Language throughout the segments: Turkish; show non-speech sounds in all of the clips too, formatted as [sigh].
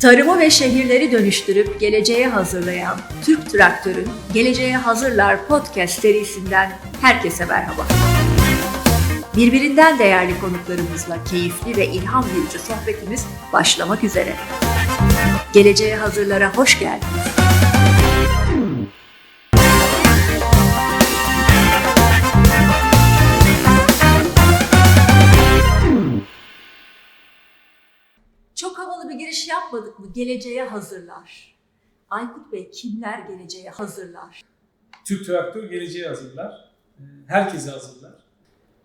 Tarımı ve şehirleri dönüştürüp geleceğe hazırlayan Türk Traktör'ün Geleceğe Hazırlar podcast serisinden herkese merhaba. Birbirinden değerli konuklarımızla keyifli ve ilham verici sohbetimiz başlamak üzere. Geleceğe Hazırlar'a hoş geldiniz. Yapmadık mı? Geleceğe hazırlar. Aykut Bey kimler geleceğe hazırlar? Türk Traktör geleceğe hazırlar. Ee, Herkese hazırlar.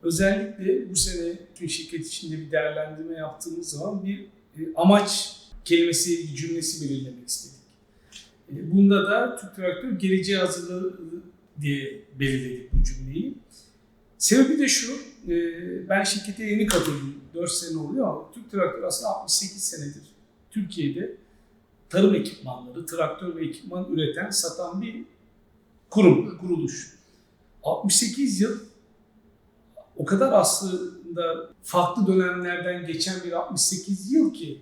Özellikle bu sene tüm şirket içinde bir değerlendirme yaptığımız zaman bir e, amaç kelimesi, cümlesi belirlemek istedik. E, Bunda da Türk Traktör geleceğe hazırlığı diye belirledik bu cümleyi. Sebebi de şu, e, ben şirkete yeni katıldım, 4 sene oluyor ama Türk Traktör aslında 68 senedir Türkiye'de tarım ekipmanları, traktör ve ekipman üreten, satan bir kurum, kuruluş. 68 yıl o kadar aslında farklı dönemlerden geçen bir 68 yıl ki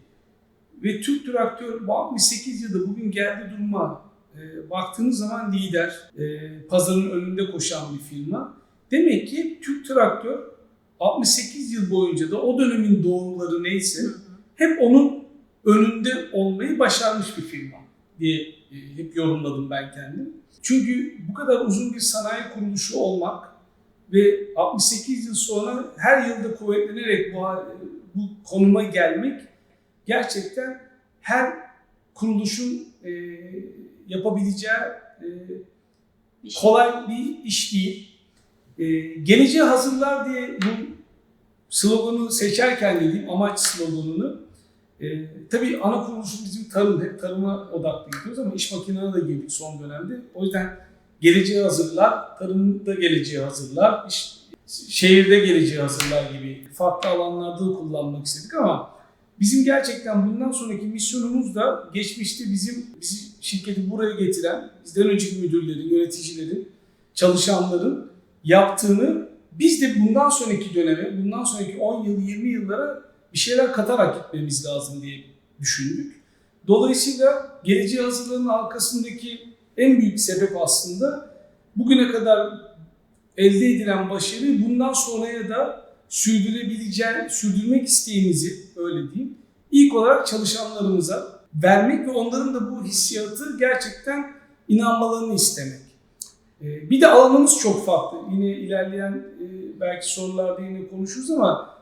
ve Türk Traktör bu 68 yılda bugün geldiği duruma e, baktığınız zaman lider, e, pazarın önünde koşan bir firma. Demek ki Türk Traktör 68 yıl boyunca da o dönemin doğruları neyse hep onun önünde olmayı başarmış bir firma diye e, hep yorumladım ben kendim. Çünkü bu kadar uzun bir sanayi kuruluşu olmak ve 68 yıl sonra her yılda kuvvetlenerek bu, bu konuma gelmek gerçekten her kuruluşun e, yapabileceği e, kolay bir iş değil. E, geleceğe hazırlar diye bu sloganı seçerken dediğim amaç sloganını e, tabii ana kuruluşu bizim tarım, hep tarıma odaklı gidiyoruz ama iş makinelerine de girdik son dönemde. O yüzden geleceğe hazırlar, tarımda geleceğe hazırlar, iş, şehirde geleceğe hazırlar gibi farklı alanlarda da kullanmak istedik ama bizim gerçekten bundan sonraki misyonumuz da geçmişte bizim bizi şirketi buraya getiren, bizden önceki müdürlerin, yöneticilerin, çalışanların yaptığını biz de bundan sonraki döneme, bundan sonraki 10 yıl, 20 yıllara bir şeyler katarak gitmemiz lazım diye düşündük. Dolayısıyla geleceğe hazırlığının arkasındaki en büyük sebep aslında bugüne kadar elde edilen başarıyı bundan sonraya da sürdürebileceği, sürdürmek isteğimizi öyle diyeyim. İlk olarak çalışanlarımıza vermek ve onların da bu hissiyatı gerçekten inanmalarını istemek. Ee, Bir de alanımız çok farklı. Yine ilerleyen e, belki sorularda yine konuşuruz ama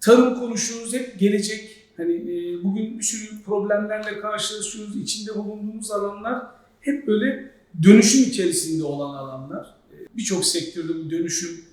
tarım konuşuyoruz, hep gelecek. Hani e, bugün bir sürü problemlerle karşılaşıyoruz. İçinde bulunduğumuz alanlar hep böyle dönüşüm içerisinde olan alanlar. E, Birçok sektörde bu dönüşüm,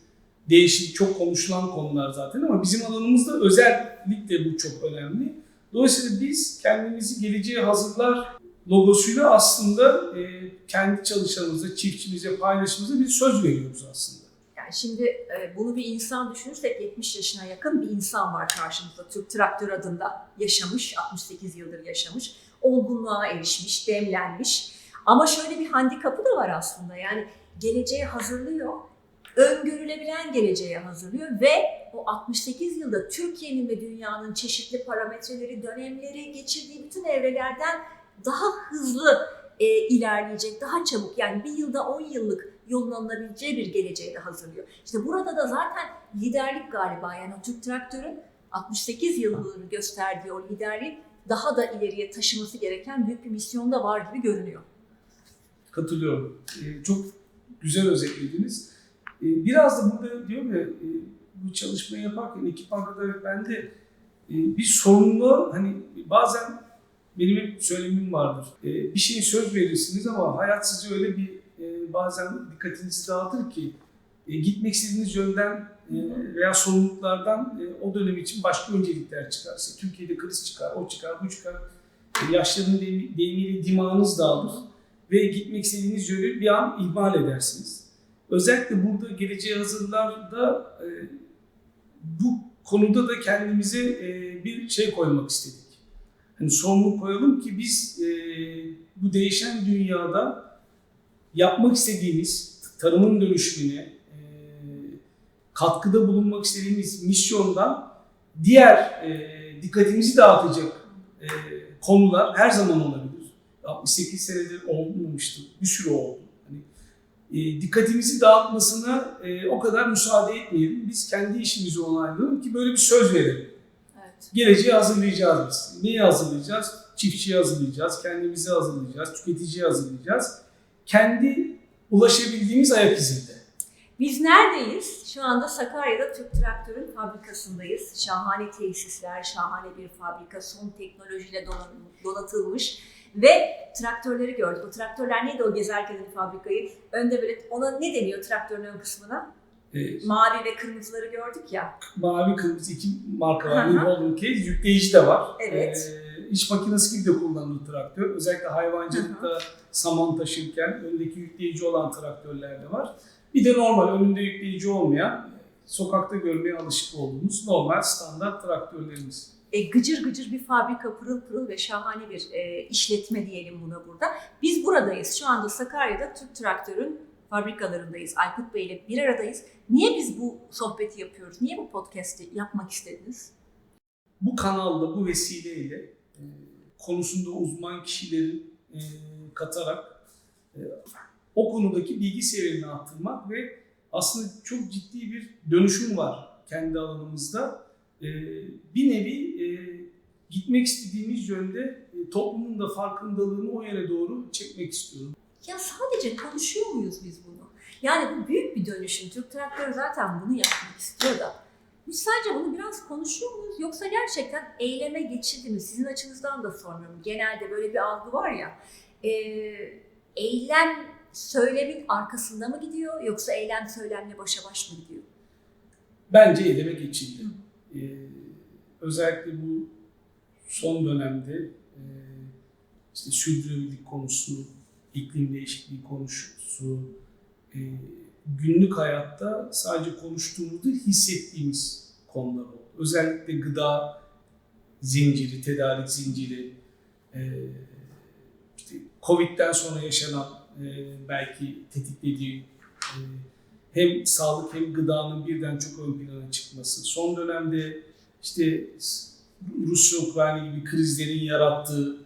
değişim çok konuşulan konular zaten ama bizim alanımızda özellikle bu çok önemli. Dolayısıyla biz kendimizi geleceğe hazırlar logosuyla aslında e, kendi çalışanımıza, çiftçimize, paylaşımıza bir söz veriyoruz aslında. Yani şimdi e, bunu bir insan düşünürsek 70 yaşına yakın bir insan var karşımızda. Türk Traktör adında yaşamış, 68 yıldır yaşamış. Olgunluğa erişmiş, demlenmiş. Ama şöyle bir handikapı da var aslında. Yani geleceğe hazırlıyor, öngörülebilen geleceğe hazırlıyor ve o 68 yılda Türkiye'nin ve dünyanın çeşitli parametreleri, dönemleri, geçirdiği bütün evrelerden daha hızlı e, ilerleyecek, daha çabuk yani bir yılda 10 yıllık yolun alınabileceği bir geleceğe de hazırlıyor. İşte burada da zaten liderlik galiba yani o Türk Traktör'ün 68 yılını gösterdiği o liderliği daha da ileriye taşıması gereken büyük bir misyon da var gibi görünüyor. Katılıyorum. Ee, çok güzel özetlediniz. Ee, biraz da burada diyorum ya e, bu çalışmayı yaparken ekip arkadaşlar ben de e, bir sorumlu hani bazen benim hep söylemim vardır. Ee, bir şeye söz verirsiniz ama hayat sizi öyle bir e, bazen dikkatinizi dağıtır ki e, gitmek istediğiniz yönden e, veya sorumluluklardan e, o dönem için başka öncelikler çıkarsa. Türkiye'de kriz çıkar, o çıkar, bu çıkar. E, yaşların deyimi- deyimiyle dimağınız dağılır ve gitmek istediğiniz yönü bir an ihmal edersiniz. Özellikle burada geleceğe hazırlarda e, bu konuda da kendimize e, bir şey koymak istedik. Hani sorumluluk koyalım ki biz e, bu değişen dünyada yapmak istediğimiz tarımın dönüşümüne e, katkıda bulunmak istediğimiz misyondan diğer e, dikkatimizi dağıtacak e, konular her zaman olabilir. 68 senedir olmamıştı, bir sürü oldu. Hani, e, dikkatimizi dağıtmasına e, o kadar müsaade etmeyelim. Biz kendi işimizi onaylayalım ki böyle bir söz verelim. Evet. Geleceği hazırlayacağız biz. Neyi hazırlayacağız? Çiftçiyi hazırlayacağız, kendimizi hazırlayacağız, tüketiciyi hazırlayacağız. Kendi ulaşabildiğimiz ayak izinde. Biz neredeyiz? Şu anda Sakarya'da Türk Traktör'ün fabrikasındayız. Şahane tesisler, şahane bir fabrika, son teknolojiyle donatılmış ve traktörleri gördük. O traktörler neydi o gezerken fabrikayı? Önde böyle ona ne deniyor traktörün ön kısmına? E, Mavi ve kırmızıları gördük ya. mavi kırmızı iki marka var. New Holland Case, yükleyici de var. Evet. Ee, iş makinesi gibi de kullanılır traktör. Özellikle hayvancılıkta saman taşırken öndeki yükleyici olan traktörler de var. Bir de normal önünde yükleyici olmayan, sokakta görmeye alışık olduğumuz normal standart traktörlerimiz. E, gıcır gıcır bir fabrika, pırıl pırıl ve şahane bir e, işletme diyelim buna burada. Biz buradayız. Şu anda Sakarya'da Türk Traktör'ün fabrikalarındayız. Aykut Bey ile bir aradayız. Niye biz bu sohbeti yapıyoruz? Niye bu podcast'i yapmak istediniz? Bu kanalda bu vesileyle e, konusunda uzman kişilerin e, katarak e, o konudaki bilgi seviyelerini arttırmak ve aslında çok ciddi bir dönüşüm var kendi alanımızda. Bir nevi gitmek istediğimiz yönde toplumun da farkındalığını o yere doğru çekmek istiyorum. Ya sadece konuşuyor muyuz biz bunu? Yani bu büyük bir dönüşüm. Türk Traktör zaten bunu yapmak istiyor da. Biz sadece bunu biraz konuşuyor muyuz? Yoksa gerçekten eyleme geçildi mi? Sizin açınızdan da sormuyorum. Genelde böyle bir algı var ya. e, eylem söylemin arkasında mı gidiyor? Yoksa eylem söylemle başa baş mı gidiyor? Bence eyleme geçildi. Ee, özellikle bu son dönemde e, işte sürdürülebilirlik konusu, iklim değişikliği konusu, e, günlük hayatta sadece konuştuğumuz değil, hissettiğimiz konular oldu. Özellikle gıda zinciri, tedarik zinciri, e, işte Covid'den sonra yaşanan e, belki tetiklediği e, hem sağlık hem gıdanın birden çok ön plana çıkması. Son dönemde işte Rusya-Ukrayna gibi krizlerin yarattığı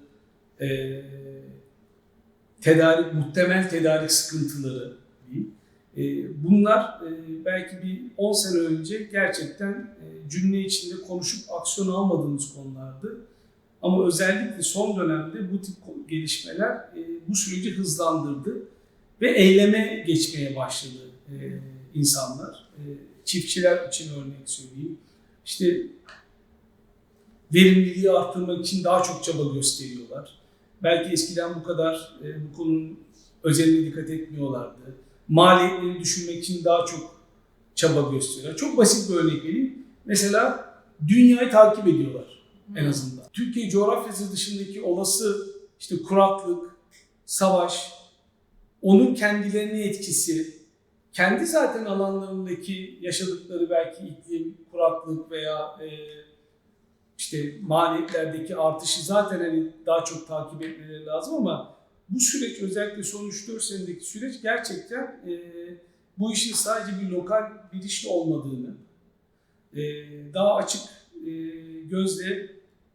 tedarik, muhtemel tedarik sıkıntıları bunlar e, belki bir 10 sene önce gerçekten e, cümle içinde konuşup aksiyon almadığımız konulardı. Ama özellikle son dönemde bu tip gelişmeler e, bu süreci hızlandırdı ve eyleme geçmeye başladı insanlar. Çiftçiler için örnek söyleyeyim. İşte verimliliği arttırmak için daha çok çaba gösteriyorlar. Belki eskiden bu kadar bu konunun özeline dikkat etmiyorlardı. Maliyetleri düşünmek için daha çok çaba gösteriyorlar. Çok basit bir örnek vereyim. Mesela dünyayı takip ediyorlar en azından. Türkiye coğrafyası dışındaki olası işte kuraklık, savaş, onun kendilerine etkisi, kendi zaten alanlarındaki yaşadıkları belki iklim, kuraklık veya e, işte maliyetlerdeki artışı zaten hani daha çok takip etmeleri lazım ama bu süreç özellikle son 3-4 senedeki süreç gerçekten e, bu işin sadece bir lokal bir işle olmadığını, e, daha açık e, gözle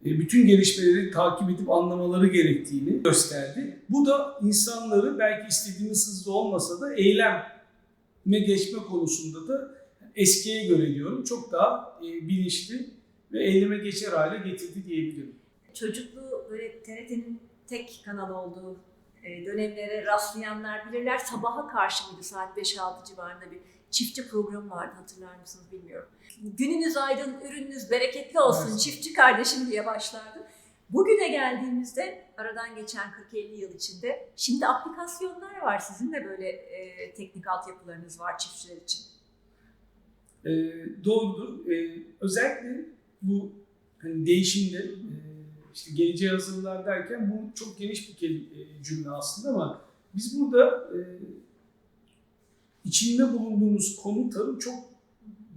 e, bütün gelişmeleri takip edip anlamaları gerektiğini gösterdi. Bu da insanları belki istediğimiz hızda olmasa da eyleme geçme konusunda da eskiye göre diyorum çok daha e, bilinçli ve eyleme geçer hale getirdi diyebilirim. Çocukluğu böyle TRT'nin tek kanal olduğu dönemlere rastlayanlar bilirler. Sabaha karşı mıydı saat 5-6 civarında bir çiftçi programı vardı hatırlar mısınız bilmiyorum. Gününüz aydın, ürününüz bereketli olsun Evet. çiftçi kardeşim diye başlardı. Bugüne geldiğimizde aradan geçen 40-50 yıl içinde şimdi aplikasyonlar var. Sizin de böyle e, teknik altyapılarınız var çiftçiler için. E, doğrudur. E, özellikle bu hani değişimde e, işte geleceğe hazırlar derken bu çok geniş bir e, cümle aslında ama biz burada e, içinde bulunduğumuz konu tabii çok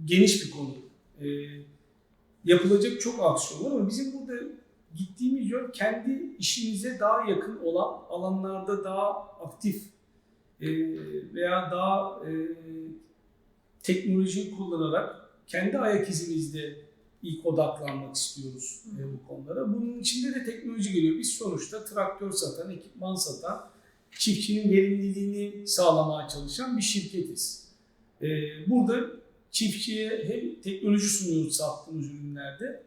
geniş bir konu. E, yapılacak çok aksiyon ama bizim burada gittiğimiz yol kendi işimize daha yakın olan alanlarda daha aktif e, veya daha e, teknolojiyi kullanarak kendi ayak izimizde ilk odaklanmak istiyoruz e, bu konulara. Bunun içinde de teknoloji geliyor. Biz sonuçta traktör satan, ekipman satan, çiftçinin verimliliğini sağlamaya çalışan bir şirketiz. E, burada çiftçiye hem teknoloji sunuyoruz sattığımız ürünlerde.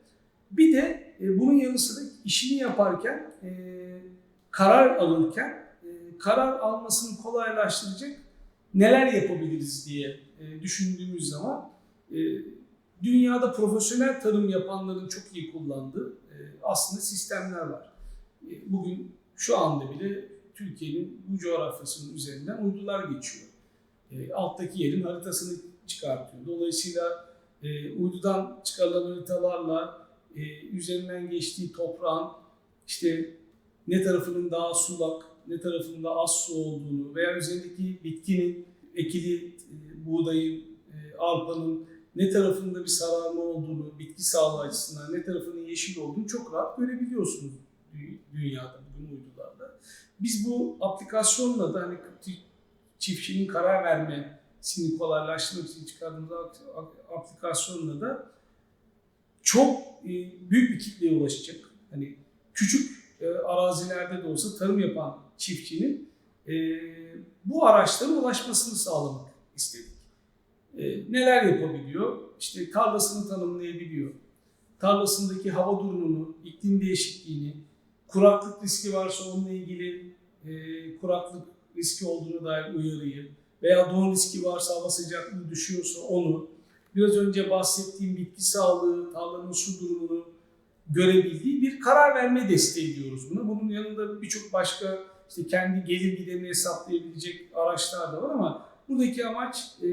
Bir de e, bunun yanı sıra işini yaparken, e, karar alırken e, karar almasını kolaylaştıracak neler yapabiliriz diye e, düşündüğümüz zaman e, dünyada profesyonel tarım yapanların çok iyi kullandığı e, aslında sistemler var. E, bugün şu anda bile Türkiye'nin bu coğrafyasının üzerinden uydular geçiyor. E, alttaki yerin haritasını çıkartıyor. Dolayısıyla uydudan çıkarılan haritalarla üzerinden geçtiği toprağın işte ne tarafının daha sulak, ne tarafında az su olduğunu veya üzerindeki bitkinin ekili buğdayın, arpanın ne tarafında bir sararma olduğunu, bitki sağlığı açısından ne tarafının yeşil olduğunu çok rahat görebiliyorsunuz dü- dünyada bugün uydularla. Biz bu aplikasyonla da hani çiftçinin karar vermesini kolaylaştırmak için çıkardığımız ap- ap- aplikasyonla da çok e, büyük bir kitleye ulaşacak. Hani küçük e, arazilerde de olsa tarım yapan çiftçinin e, bu araçlara ulaşmasını sağlamak istedik. E, neler yapabiliyor? İşte tarlasını tanımlayabiliyor. Tarlasındaki hava durumunu, iklim değişikliğini, kuraklık riski varsa onunla ilgili e, kuraklık riski olduğunu dair uyarıyı veya don riski varsa hava sıcaklığı düşüyorsa onu, biraz önce bahsettiğim bitki sağlığı, tarlanın su durumunu görebildiği bir karar verme desteği diyoruz buna. Bunun yanında birçok başka işte kendi gelir giderini hesaplayabilecek araçlar da var ama buradaki amaç e,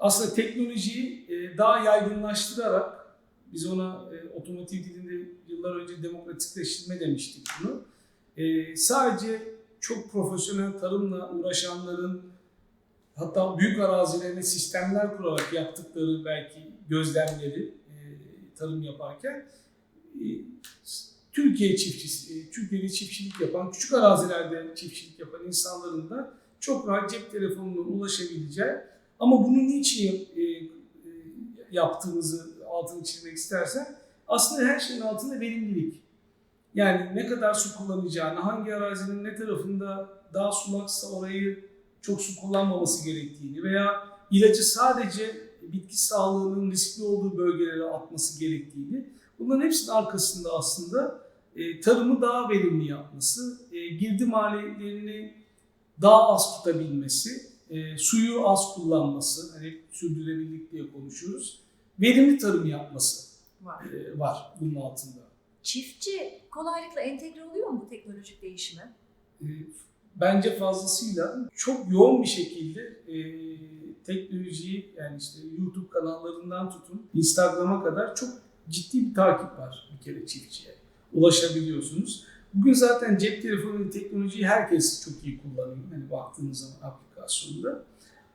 aslında teknolojiyi e, daha yaygınlaştırarak biz ona e, otomotiv dilinde yıllar önce demokratikleştirme demiştik bunu. E, sadece çok profesyonel tarımla uğraşanların hatta büyük arazilerine sistemler kurarak yaptıkları belki gözlemleri tarım yaparken Türkiye çiftçisi, Türkiye'de çiftçilik yapan, küçük arazilerde çiftçilik yapan insanların da çok rahat cep telefonuna ulaşabileceği ama bunu niçin e, e, yaptığımızı altını çizmek istersen aslında her şeyin altında verimlilik. Yani ne kadar su kullanacağını, hangi arazinin ne tarafında daha sulaksa orayı çok su kullanmaması gerektiğini veya ilacı sadece bitki sağlığının riskli olduğu bölgelere atması gerektiğini bunların hepsinin arkasında aslında e, tarımı daha verimli yapması, e, girdi maliyetlerini daha az tutabilmesi, e, suyu az kullanması, hani sürdürülebilirlik diye konuşuyoruz, verimli tarım yapması Var. e, var bunun altında. Çiftçi kolaylıkla entegre oluyor mu bu teknolojik değişime? E, bence fazlasıyla çok yoğun bir şekilde e, teknolojiyi yani işte YouTube kanallarından tutun Instagram'a kadar çok ciddi bir takip var bir kere çiftçiye. Ulaşabiliyorsunuz. Bugün zaten cep telefonu teknolojiyi herkes çok iyi kullanıyor. Hani baktığınız zaman aplikasyonda.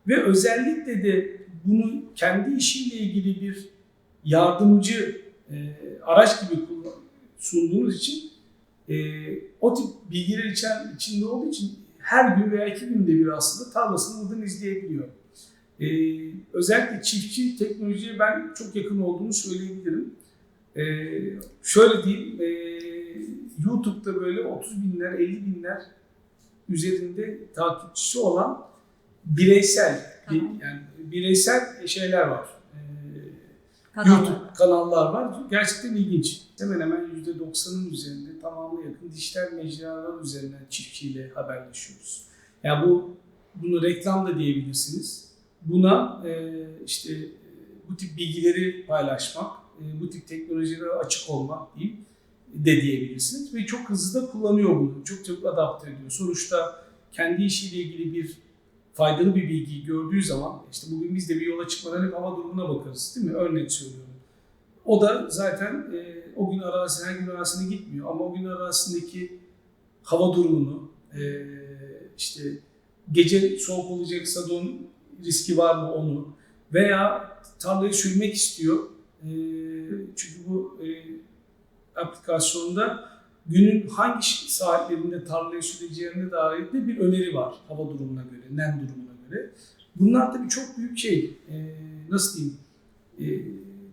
Ve özellikle de bunu kendi işiyle ilgili bir yardımcı e, araç gibi sunduğunuz için e, o tip bilgiler içen, içinde olduğu için her gün veya iki günde bir aslında tarlasını buradan izleyebiliyor. E, özellikle çiftçi teknolojiye ben çok yakın olduğumu söyleyebilirim. E, şöyle diyeyim, e, YouTube'da böyle 30 binler, 50 binler üzerinde takipçisi olan bireysel, Tamam. yani bireysel şeyler var. E, Kanallar. YouTube kanallar var. Gerçekten ilginç. Hemen hemen %90'ın üzerinde tamamı yakın dijital mecralar üzerinden çiftçiyle haberleşiyoruz. Yani bu bunu reklam da diyebilirsiniz. Buna e, işte e, bu tip bilgileri paylaşmak, e, bu tip teknolojilere açık olmak diyeyim de diyebilirsiniz ve çok hızlı da kullanıyor bunu. Çok çabuk adapte ediyor. Sonuçta kendi işiyle ilgili bir faydalı bir bilgiyi gördüğü zaman işte bugün biz de bir yola çıkmadan hep hava durumuna bakarız değil mi? Örnek söylüyorum. O da zaten e, o gün arazisine, her gün arazisine gitmiyor ama o gün arazisindeki hava durumunu, e, işte gece soğuk olacaksa don riski var mı onu veya tarlayı sürmek istiyor. E, çünkü bu e, aplikasyonda günün hangi saatlerinde tarlayı süreceğine dair de bir öneri var hava durumuna göre, nem durumuna göre. Bunlar tabii çok büyük şey, e, nasıl diyeyim, e,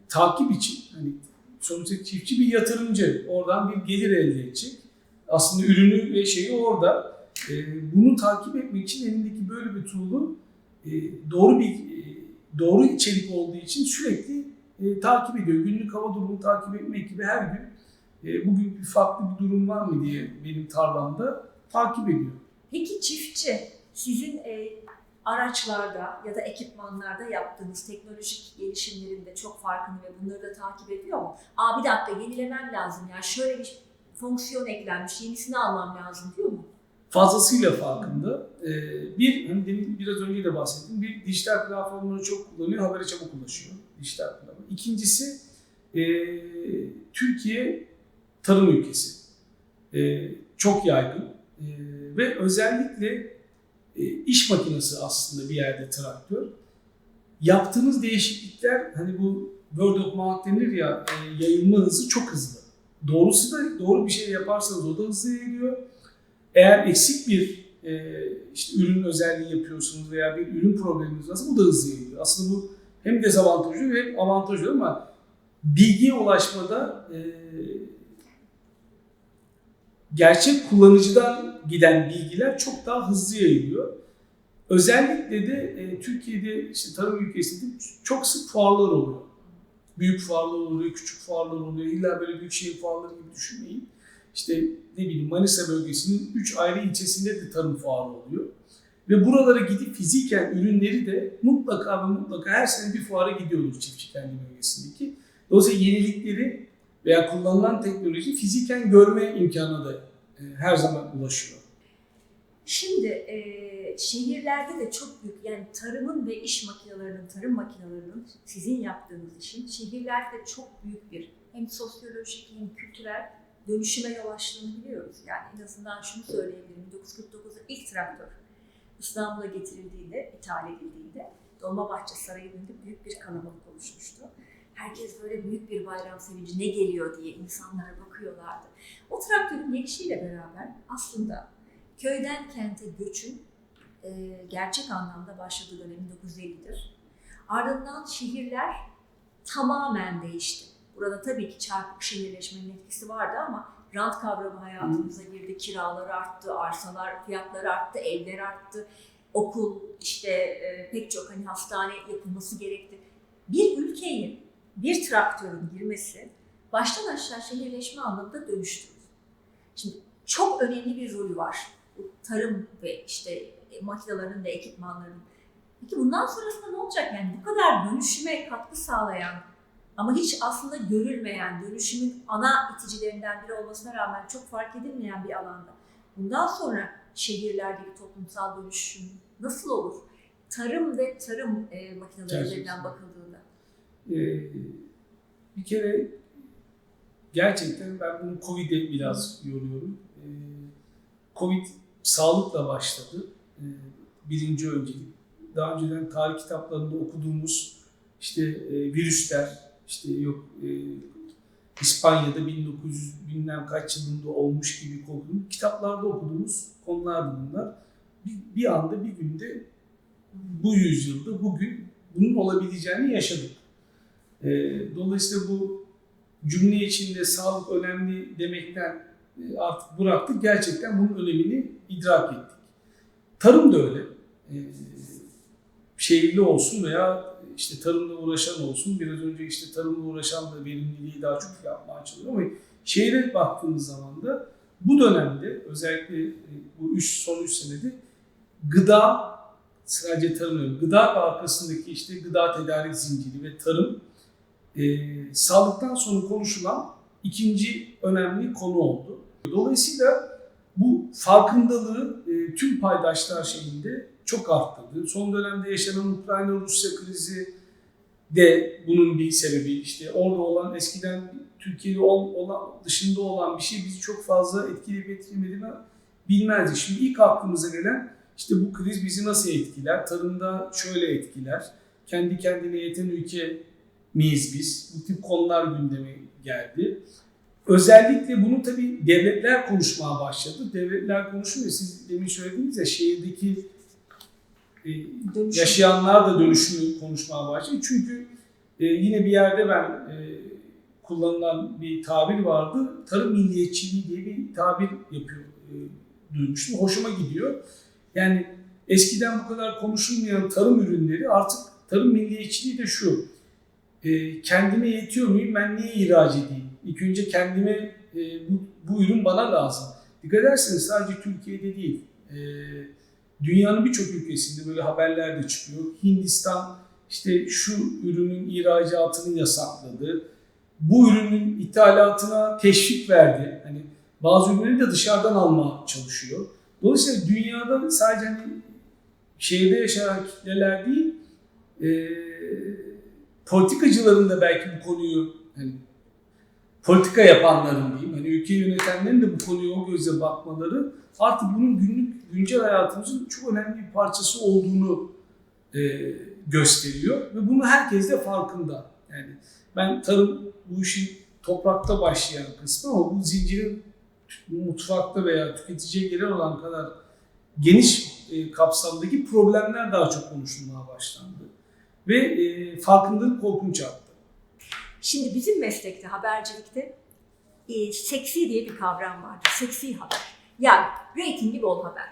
takip için hani sonuçta çiftçi bir yatırımcı. Oradan bir gelir elde edecek. Aslında ürünü ve şeyi orada. E, bunu takip etmek için elindeki böyle bir tool'u e, doğru bir e, doğru içerik olduğu için sürekli e, takip ediyor. Günlük hava durumunu takip etmek gibi her gün e, bugün bir farklı bir durum var mı diye benim tarlamda takip ediyor. Peki çiftçi sizin e, araçlarda ya da ekipmanlarda yaptığınız teknolojik gelişimlerinde çok farkını ve bunları da takip ediyor mu? Aa bir dakika yenilemem lazım ya şöyle bir fonksiyon eklenmiş yenisini almam lazım diyor mu? Fazlasıyla farkında. E, bir, hani demin biraz önce de bahsettim, bir dijital platformları çok kullanıyor, habere çabuk ulaşıyor dijital platform. İkincisi, e, Türkiye tarım ülkesi. E, çok yaygın e, ve özellikle e, iş makinesi aslında bir yerde traktör. Yaptığınız değişiklikler hani bu word of mouth denir ya e, yayılma hızı çok hızlı. Doğrusu da doğru bir şey yaparsanız o da hızlı yayılıyor. Eğer eksik bir e, işte ürün özelliği yapıyorsunuz veya bir ürün probleminiz varsa bu da hızlı yayılıyor. Aslında bu hem dezavantajlı hem avantajlı ama bilgiye ulaşmada e, gerçek kullanıcıdan giden bilgiler çok daha hızlı yayılıyor. Özellikle de e, Türkiye'de işte tarım ülkesinde çok sık fuarlar oluyor. Büyük fuarlar oluyor, küçük fuarlar oluyor. İlla böyle büyük şehir fuarları gibi düşünmeyin. İşte ne bileyim Manisa bölgesinin 3 ayrı ilçesinde de tarım fuarı oluyor. Ve buralara gidip fiziken ürünleri de mutlaka ve mutlaka her sene bir fuara gidiyoruz çiftçi kendi bölgesindeki. Dolayısıyla yenilikleri veya kullanılan teknoloji fiziken görme imkanına da e, her zaman ulaşıyor. Şimdi e, şehirlerde de çok büyük yani tarımın ve iş makinelerinin, tarım makinelerinin sizin yaptığınız işin şehirlerde çok büyük bir hem sosyolojik hem kültürel dönüşüme yol açtığını biliyoruz. Yani en azından şunu söyleyebilirim. 1949'da ilk traktör İstanbul'a getirildiğinde, ithal edildiğinde Dolmabahçe Sarayı'nın önünde büyük bir kalabalık oluşmuştu. Herkes böyle büyük bir bayram sevinci ne geliyor diye insanlara bakıyorlardı. O traktörün gelişiyle beraber aslında köyden kente göçün e, gerçek anlamda başladığı dönem 1950'dir. Ardından şehirler tamamen değişti. Burada tabii ki çarpık şehirleşmenin etkisi vardı ama rant kavramı hayatımıza girdi. Kiralar arttı, arsalar fiyatları arttı, evler arttı. Okul, işte e, pek çok hani hastane yapılması gerekti. Bir ülkeyi bir traktörün girmesi baştan aşağı şehirleşme anlamında dönüştürür. Şimdi çok önemli bir rolü var. Bu tarım ve işte makinelerin ve ekipmanların. Peki bundan sonrasında ne olacak? Yani bu kadar dönüşüme katkı sağlayan ama hiç aslında görülmeyen, dönüşümün ana iticilerinden biri olmasına rağmen çok fark edilmeyen bir alanda. Bundan sonra şehirlerdeki toplumsal dönüşüm nasıl olur? Tarım ve tarım e, makineleri üzerinden. Ee, bir kere gerçekten ben bunu Covid'e biraz yoruyorum. Ee, Covid sağlıkla başladı. Ee, birinci öncelik. Daha önceden tarih kitaplarında okuduğumuz işte e, virüsler, işte yok e, İspanya'da 1900 bilmem kaç yılında olmuş gibi okuduğumuz, kitaplarda okuduğumuz konulardı bunlar. Bir, bir anda bir günde bu yüzyılda bugün bunun olabileceğini yaşadık. E, dolayısıyla bu cümle içinde sağlık önemli demekten e, artık bıraktık. Gerçekten bunun önemini idrak ettik. Tarım da öyle. E, şehirli olsun veya işte tarımla uğraşan olsun. Biraz önce işte tarımla uğraşan da verimliliği daha çok yapmaya çalışıyor ama şehre baktığımız zaman da bu dönemde özellikle e, bu üç, son 3 senede gıda sadece tarım gıda arkasındaki işte gıda tedarik zinciri ve tarım e, sağlıktan sonra konuşulan ikinci önemli konu oldu. Dolayısıyla bu farkındalığı e, tüm paydaşlar şeyinde çok arttırdı. Son dönemde yaşanan Ukrayna-Rusya krizi de bunun bir sebebi. İşte orada olan eskiden Türkiye'de ol- olan, dışında olan bir şey bizi çok fazla etkileyip etkilemediğini bilmezdik. Şimdi ilk aklımıza gelen işte bu kriz bizi nasıl etkiler? Tarımda şöyle etkiler. Kendi kendine yeten ülke miyiz biz? Bu tip konular gündeme geldi. Özellikle bunu tabii devletler konuşmaya başladı. Devletler konuşuyor. Siz demin söylediniz ya şehirdeki e, yaşayanlar da dönüşümü konuşmaya başladı. Çünkü e, yine bir yerde ben e, kullanılan bir tabir vardı. Tarım milliyetçiliği diye bir tabir yapıyor, e, duymuştum. Hoşuma gidiyor. Yani eskiden bu kadar konuşulmayan tarım ürünleri artık tarım milliyetçiliği de şu. E, kendime yetiyor muyum? Ben niye ihraç edeyim? İlk önce kendime e, bu, bu ürün bana lazım. Dikkat ederseniz sadece Türkiye'de değil. E, dünyanın birçok ülkesinde böyle haberler de çıkıyor. Hindistan işte şu ürünün ihracatını yasakladı. Bu ürünün ithalatına teşvik verdi. Hani bazı ürünleri de dışarıdan alma çalışıyor. Dolayısıyla dünyada sadece hani şehirde yaşayan kitleler değil, e, politikacıların da belki bu konuyu hani politika yapanların diyeyim, hani ülkeyi yönetenlerin de bu konuya o gözle bakmaları artık bunun günlük güncel hayatımızın çok önemli bir parçası olduğunu e, gösteriyor ve bunu herkes de farkında. Yani ben tarım bu işin toprakta başlayan kısmı ama bu zincirin mutfakta veya tüketiciye gelen olan kadar geniş e, kapsamdaki problemler daha çok konuşulmaya başlandı. Ve e, farkındalık korkunç arttı. Şimdi bizim meslekte, habercilikte e, seksi diye bir kavram vardır. Seksi haber. Yani reytingi bol haber.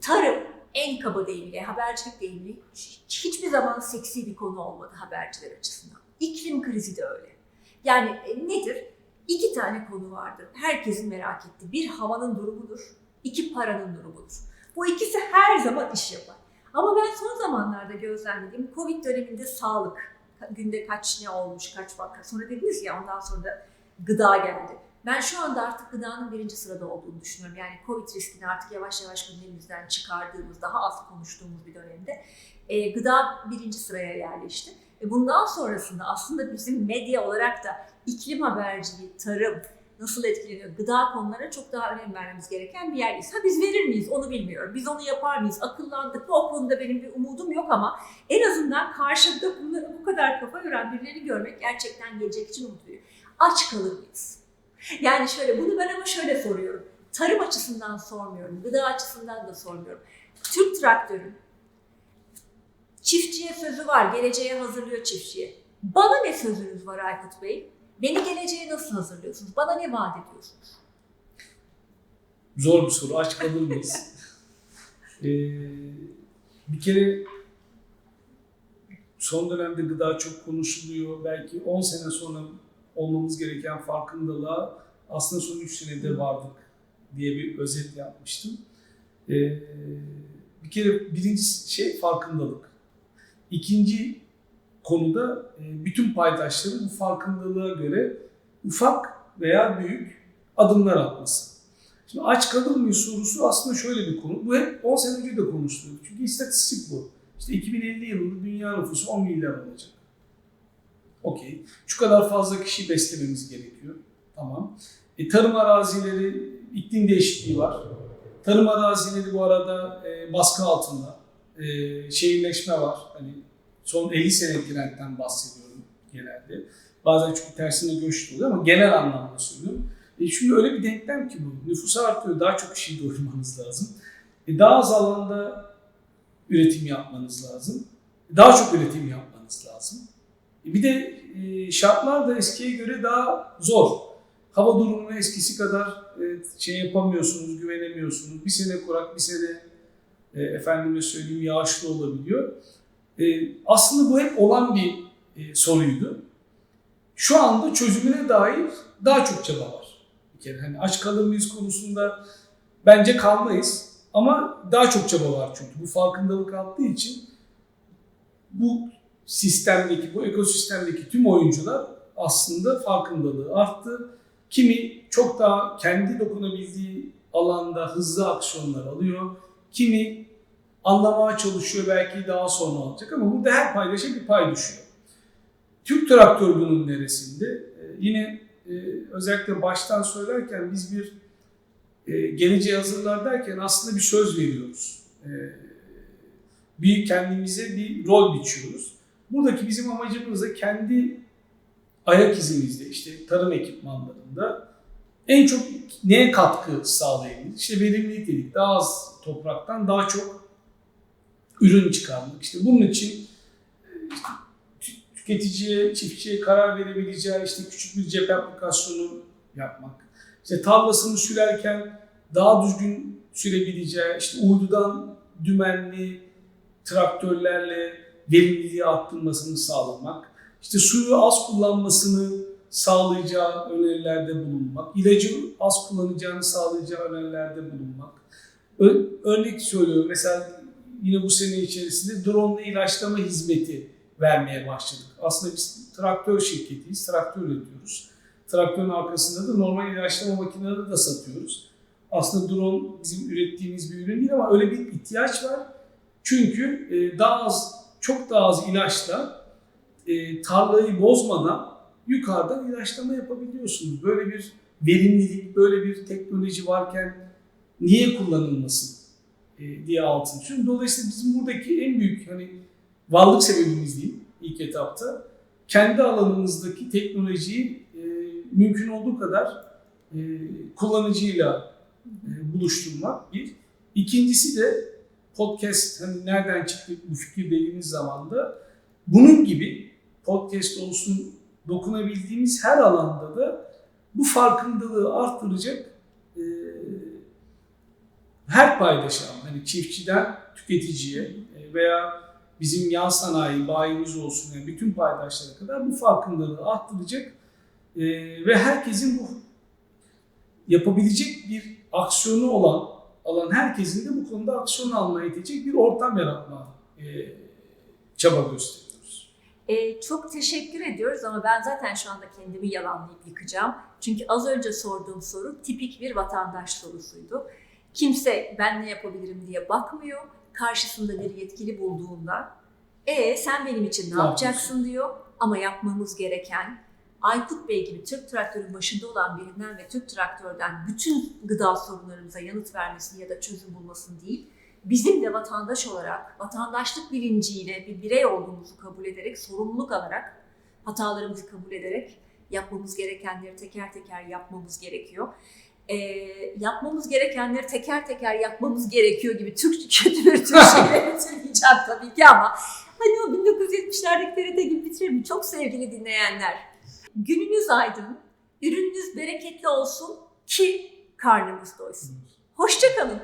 Tarım en kaba deyimiyle, habercilik deyimiyle hiç- hiçbir zaman seksi bir konu olmadı haberciler açısından. İklim krizi de öyle. Yani e, nedir? İki tane konu vardır. Herkesin merak ettiği. Bir havanın durumudur, iki paranın durumudur. Bu ikisi her zaman iş yapar. Ama ben son zamanlarda gözlemlediğim Covid döneminde sağlık, günde kaç ne olmuş, kaç vaka. Sonra dediniz ya ondan sonra da gıda geldi. Ben şu anda artık gıdanın birinci sırada olduğunu düşünüyorum. Yani Covid riskini artık yavaş yavaş gündemimizden çıkardığımız, daha az konuştuğumuz bir dönemde e, gıda birinci sıraya yerleşti. E, bundan sonrasında aslında bizim medya olarak da iklim haberciliği, tarım, nasıl etkileniyor, gıda konularına çok daha önem vermemiz gereken bir yerdeyiz. Ha biz verir miyiz onu bilmiyorum. Biz onu yapar mıyız? Akıllandık mı? O konuda benim bir umudum yok ama en azından karşımda bunları bu kadar kafa yoran birileri görmek gerçekten gelecek için umut veriyor. Aç kalır mıyız? Yani şöyle, bunu ben ama şöyle soruyorum. Tarım açısından sormuyorum, gıda açısından da sormuyorum. Türk traktörü, çiftçiye sözü var, geleceğe hazırlıyor çiftçiye. Bana ne sözünüz var Aykut Bey? Beni geleceğe nasıl hazırlıyorsunuz? Bana ne vaat ediyorsunuz? Zor bir soru. Aç kalır mıyız? [laughs] Ee, bir kere son dönemde gıda çok konuşuluyor. Belki 10 sene sonra olmamız gereken farkındalığa aslında son 3 senede vardık diye bir özet yapmıştım. Ee, bir kere birinci şey farkındalık. İkinci konuda e, bütün paydaşların bu farkındalığa göre ufak veya büyük adımlar atması. Şimdi aç kalır mıyız sorusu aslında şöyle bir konu. Bu hep 10 sene önce de konuşuluyordu. Çünkü istatistik bu. İşte 2050 yılında dünya nüfusu 10 milyar olacak. Okey. Şu kadar fazla kişi beslememiz gerekiyor. Tamam. E, tarım arazileri, iklim değişikliği var. Tarım arazileri bu arada e, baskı altında. E, şehirleşme var. Hani son 50 senelik trendten bahsediyorum genelde. Bazen çünkü tersine göç oluyor ama genel anlamda söylüyorum. E şimdi öyle bir denklem ki bu. Nüfus artıyor, daha çok kişiyi doyurmanız lazım. E daha az alanda üretim yapmanız lazım. Daha çok üretim yapmanız lazım. E bir de e, şartlar da eskiye göre daha zor. Hava durumuna eskisi kadar e, şey yapamıyorsunuz, güvenemiyorsunuz. Bir sene kurak, bir sene e, efendime söyleyeyim yağışlı olabiliyor. E, aslında bu hep olan bir e, soruydu. Şu anda çözümüne dair daha çok çaba var. Bir kere hani aç kalır mıyız konusunda bence kalmayız. Ama daha çok çaba var çünkü. Bu farkındalık arttığı için bu sistemdeki, bu ekosistemdeki tüm oyuncular aslında farkındalığı arttı. Kimi çok daha kendi dokunabildiği alanda hızlı aksiyonlar alıyor. Kimi anlamaya çalışıyor belki daha sonra alacak ama burada her paydaşa bir pay düşüyor. Türk traktör bunun neresinde? Ee, yine e, özellikle baştan söylerken biz bir e, geleceğe hazırlar derken aslında bir söz veriyoruz. E, bir kendimize bir rol biçiyoruz. Buradaki bizim amacımız da kendi ayak izimizde işte tarım ekipmanlarında en çok neye katkı sağlayabiliriz? İşte verimlilik dedik. Daha az topraktan daha çok ürün çıkarmak. İşte bunun için işte tüketiciye, çiftçiye karar verebileceği işte küçük bir cep aplikasyonu yapmak. İşte tarlasını sürerken daha düzgün sürebileceği, işte uydudan dümenli traktörlerle verimliliği arttırmasını sağlamak. İşte suyu az kullanmasını sağlayacağı önerilerde bulunmak. ilacı az kullanacağını sağlayacağı önerilerde bulunmak. Ö- örnek söylüyorum mesela yine bu sene içerisinde drone ile ilaçlama hizmeti vermeye başladık. Aslında biz traktör şirketiyiz, traktör üretiyoruz. Traktörün arkasında da normal ilaçlama makineleri de satıyoruz. Aslında drone bizim ürettiğimiz bir ürün değil ama öyle bir ihtiyaç var. Çünkü e, daha az, çok daha az ilaçla e, tarlayı bozmadan yukarıdan ilaçlama yapabiliyorsunuz. Böyle bir verimlilik, böyle bir teknoloji varken niye kullanılmasın e, diye altını çiziyorum. Dolayısıyla bizim buradaki en büyük hani varlık sebebimiz diyeyim ilk etapta kendi alanımızdaki teknolojiyi e, mümkün olduğu kadar e, kullanıcıyla e, buluşturmak bir. İkincisi de podcast hani nereden çıktı bu fikir dediğimiz zaman da bunun gibi podcast olsun dokunabildiğimiz her alanda da bu farkındalığı arttıracak her paydaşan hani çiftçiden tüketiciye e, veya bizim yan sanayi bayimiz olsun yani bütün paydaşlara kadar bu farkındalığı arttıracak e, ve herkesin bu yapabilecek bir aksiyonu olan alan herkesin de bu konuda aksiyon almaya itecek bir ortam yaratma e, çaba gösteriyoruz. Ee, çok teşekkür ediyoruz ama ben zaten şu anda kendimi yalanlayıp yıkacağım. Çünkü az önce sorduğum soru tipik bir vatandaş sorusuydu. Kimse ben ne yapabilirim diye bakmıyor. Karşısında bir yetkili bulduğunda e sen benim için ne yapacaksın diyor. Ama yapmamız gereken Aykut Bey gibi Türk Traktör'ün başında olan birinden ve Türk Traktör'den bütün gıda sorunlarımıza yanıt vermesini ya da çözüm bulmasını değil, bizim de vatandaş olarak, vatandaşlık bilinciyle bir birey olduğumuzu kabul ederek, sorumluluk alarak, hatalarımızı kabul ederek yapmamız gerekenleri teker teker yapmamız gerekiyor. Ee, yapmamız gerekenleri teker teker yapmamız gerekiyor gibi Türk kötü bir Türkçeyle [laughs] bitirmeyeceğim tabii ki ama hani o 1970'lerdeki TRT gibi bitirelim. Çok sevgili dinleyenler. Gününüz aydın, ürününüz bereketli olsun ki karnımız doysun. Hoşçakalın.